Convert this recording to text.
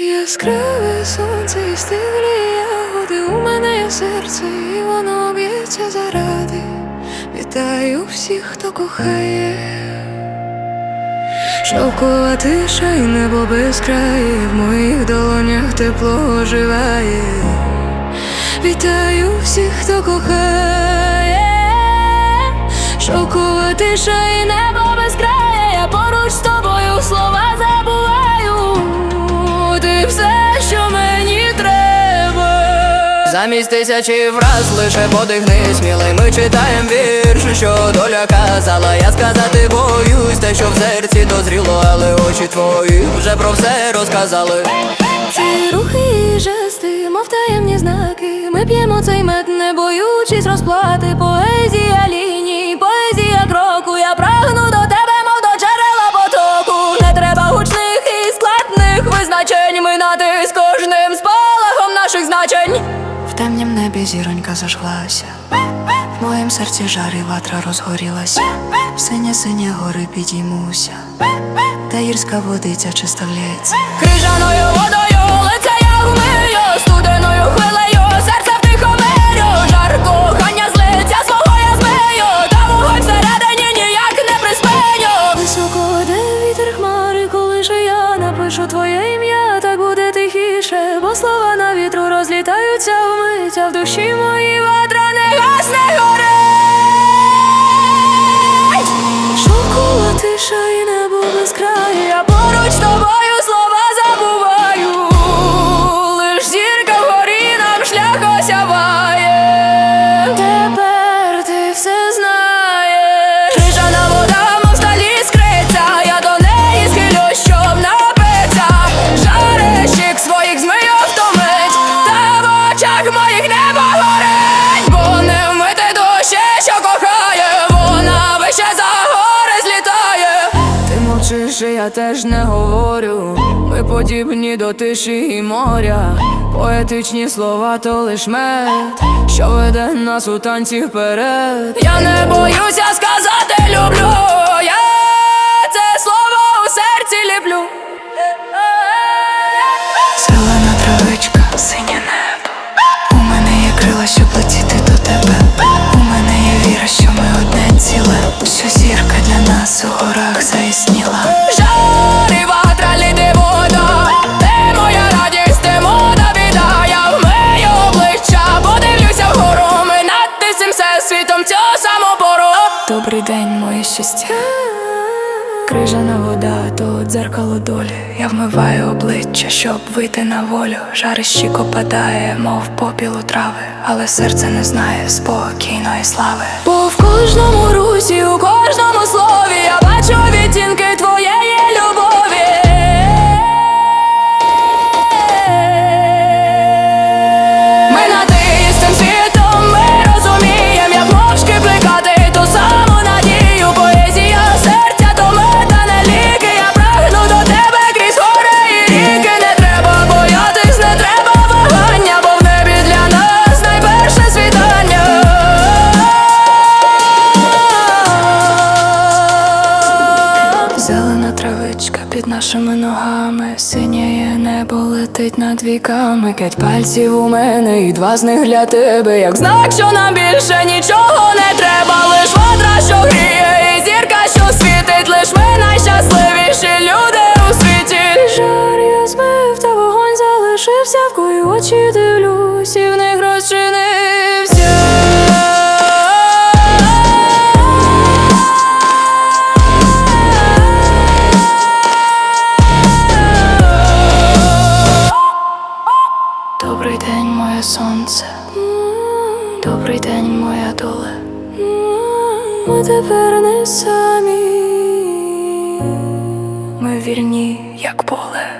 Яскраве сонце і стиглі ягоди У мене є серце, і воно б'ється заради. Вітаю всіх, хто кохає. Шовкова тиша і небо без країв В моїх долонях тепло оживає. Вітаю всіх, хто кохає. Шовкова тиша і небо Замість тисячі фраз лише подихни смілий Ми читаєм вірш, що доля казала Я сказати боюсь, те, що в серці дозріло Але очі твої вже про все розказали Ці рухи і жести, мов таємні знаки. Ми п'ємо цей мед, не боючись розплати. Поезія ліній, поезія кроку. Я прагну до тебе, мов до джерела потоку. Не треба гучних і складних визначень. Ми нати з кожним спалахом наших значень. Темнім небі зіронька зажглася. В моїм серці жар і ватра розгорілася. В синє синє гори підіймуся. Та гірська водиця чисто лється. Крижаною водою лиця я вмию, студеною хвилею, серце втихомирю, жар кохання з лиця свого я змию, та вогонь всередині ніяк не приспиню. Високо де вітер хмари, коли ж я напишу твоє ім'я, так буде тихіше, бо слова на вітру розлітаються а в душі моїй я теж не говорю. Ми подібні до тиші і моря. Поетичні слова, то лиш мед Що веде нас у танці вперед. Я не боюся сказати люблю Я це слово у серці ліплю. Зелена травичка, синє небо. У мене є крила, щоб летіти до тебе. У мене є віра, що ми одне ціле. Що зірка для нас у Добрий моє щастя Крижана вода, то дзеркало долі. Я вмиваю обличчя, щоб вийти на волю. Жар копадає, опадає, мов попіл у трави, але серце не знає спокійної слави. Бо в кожному русі, у кожному травичка під нашими ногами, синіє небо летить над віками. П'ять пальців у мене, і два з них для тебе. Як знак, що нам більше нічого не треба, лиш ватра, що гріє, сонце. Добрий день, моя доле. Ми тепер не самі. Ми вільні, як поле.